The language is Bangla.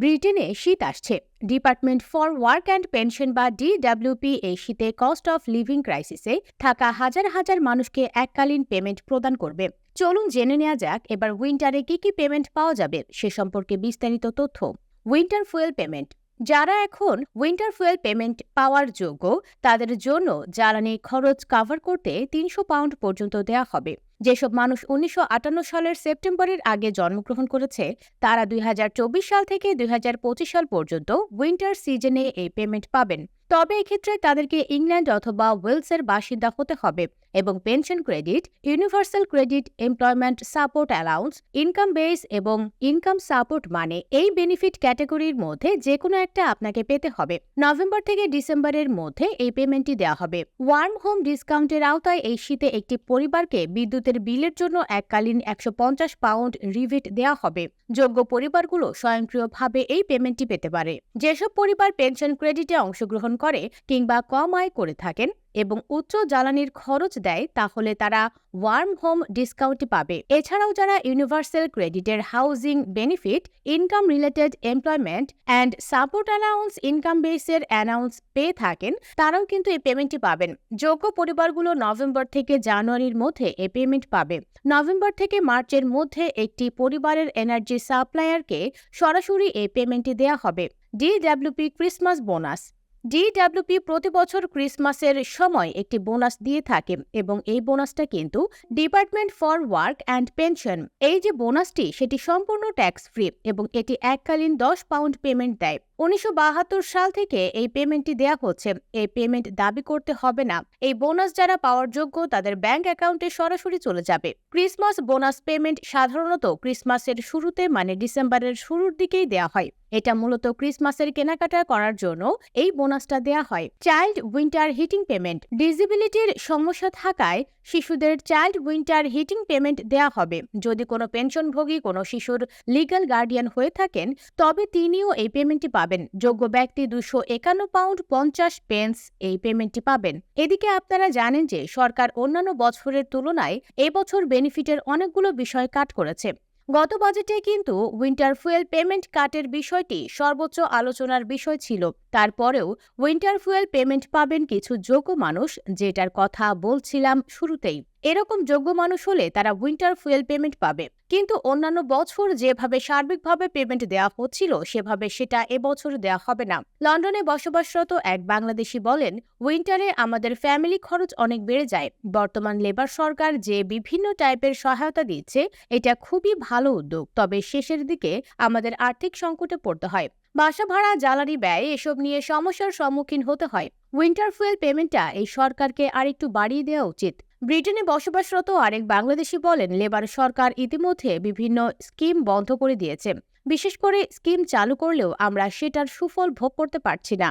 ব্রিটেনে শীত আসছে। Department for work and pension বা ডিডাব্লিউপি এই শীতে কস্ট অফ লিভিং ক্রাইসিসে থাকা হাজার হাজার মানুষকে এককালীন পেমেন্ট প্রদান করবে। চলুন জেনে নেওয়া যাক, এবার উইন্টারে কি কি পেমেন্ট পাওয়া যাবে সে সম্পর্কে বিস্তারিত তথ্য। Winter fuel payment. যারা এখন উইন্টার ফুয়েল পেমেন্ট পাওয়ার যোগ্য, তাদের জন্য জ্বালানি খরচ কভার করতে তিনশো পাউন্ড পর্যন্ত দেওয়া হবে। যেসব মানুষ উনিশশো আটান্ন সালের সেপ্টেম্বরের আগে জন্মগ্রহণ করেছে, তারা দুই হাজার চব্বিশ সাল থেকে দুই হাজার পঁচিশ সাল পর্যন্ত উইন্টার সিজনে এই পেমেন্ট পাবেন। তবে এক্ষেত্রে তাদেরকে ইংল্যান্ড অথবা ওয়েলসের বাসিন্দা হতে হবে এবং pension credit, universal credit, employment support allowance, income base এবং ইনকাম সাপোর্ট মানে এই বেনিফিট ক্যাটাগরির মধ্যে যে কোনো একটা আপনাকে পেতে হবে। নভেম্বর থেকে ডিসেম্বরের মধ্যে এই পেমেন্টটি দেওয়া হবে। ওয়ার্ম হোম ডিসকাউন্টের আওতায় এই শীতে একটি পরিবারকে বিদ্যুতের বিলের জন্য এককালীন একশো পঞ্চাশ পাউন্ড রিভিট দেওয়া হবে। যোগ্য পরিবারগুলো স্বয়ংক্রিয়ভাবে এই পেমেন্টটি পেতে পারে। যেসব পরিবার পেনশন ক্রেডিটে অংশগ্রহণ করে কিংবা কম আয় করে থাকেন এবং উচ্চ জ্বালানির খরচ দেয়, তাহলে তারা ওয়ার্ম হোম ডিসকাউন্টটি পাবে। এছাড়াও যারা ইউনিভার্সাল ক্রেডিটের housing benefit income related employment and support allowance income বেসের অ্যানাউন্স পেয়ে থাকেন, তারাও কিন্তু এই পেমেন্টটি পাবেন। যোগ্য পরিবারগুলো নভেম্বর থেকে জানুয়ারির মধ্যে এই পেমেন্ট পাবে। নভেম্বর থেকে মার্চের মধ্যে একটি পরিবারের এনার্জি সাপ্লায়ারকে সরাসরি এই পেমেন্টটি দেওয়া হবে। ডিডাব্লিউপি ক্রিসমাস বোনাস ডিডাব্লিউপি প্রতি বছর ক্রিসমাসের সময় একটি বোনাস দিয়ে থাকে এবং এই বোনাসটা কিন্তু department for work and pension এই যে বোনাসটি, সেটি সম্পূর্ণ ট্যাক্স ফ্রি এবং এটি এককালীন দশ পাউন্ড পেমেন্ট দেয়। উনিশশো বাহাত্তর সাল থেকে এই পেমেন্টটি দেয়া হচ্ছে। এই পেমেন্ট দাবি করতে হবে না। এই বোনাস যারা পাওয়ার যোগ্য, তাদের ব্যাংক অ্যাকাউন্টে সরাসরি চলে যাবে। ক্রিসমাস বোনাস পেমেন্ট সাধারণত ক্রিসমাসের শুরুতে মানে ডিসেম্বরের শুরুর দিকেই দেয়া হয়। এটা মূলত ক্রিসমাসের কেনাকাটা করার জন্য এই বোনাসটা দেয়া হয়। চাইল্ড উইন্টার হিটিং পেমেন্ট ডিজিবিলিটির সমস্যা থাকায় শিশুদের চাইল্ড উইন্টার হিটিং পেমেন্ট দেয়া হবে। যদি কোনো পেনশনভোগী কোনো শিশুর লিগ্যাল গার্ডিয়ান হয়ে থাকেন, তবে তিনিও এই পেমেন্টটি পাবেন। যোগ্য ব্যক্তি দুশো একান্ন পাউন্ড পঞ্চাশ পেন্স এই পেমেন্টটি পাবেন। এদিকে আপনারা জানেন যে সরকার অন্যান্য বছরের তুলনায় এবছর বেনিফিটের অনেকগুলো বিষয় কাট করেছে। গত বাজেটে কিন্তু উইন্টার ফুয়েল পেমেন্ট কাটের বিষয়টি সর্বোচ্চ আলোচনার বিষয় ছিল। তারপরেও উইন্টার ফুয়েল পেমেন্ট পাবেন কিছু যোগ্য মানুষ যেটার কথা বলছিলাম শুরুতেই। এরকম যোগ্য মানুষ হলে তারা উইন্টার ফুয়েল পেমেন্ট পাবে। কিন্তু অন্যান্য বছর যেভাবে সার্বিকভাবে পেমেন্ট দেওয়া হচ্ছিল, সেভাবে সেটা এবছর দেওয়া হবে না। লন্ডনে বসবাসরত এক বাংলাদেশি বলেন উইন্টারে আমাদের ফ্যামিলি খরচ অনেক বেড়ে যায়। বর্তমান লেবার সরকার যে বিভিন্ন টাইপের সহায়তা দিচ্ছে, এটা খুবই ভালো উদ্যোগ। তবে শেষের দিকে আমাদের আর্থিক সংকটে পড়তে হয়। বাসা ভাড়া, জ্বালানি ব্যয়, এসব নিয়ে সমস্যার সম্মুখীন হতে হয়। উইন্টার ফুয়েল পেমেন্টটা এই সরকারকে আরেকটু বাড়িয়ে দেওয়া উচিত। ব্রিটেনে বসবাসরত আরেক বাংলাদেশি বলেন, লেবার সরকার ইতিমধ্যে বিভিন্ন স্কিম বন্ধ করে দিয়েছে। বিশেষ করে স্কিম চালু করলেও আমরা সেটার সুফল ভোগ করতে পারছি না।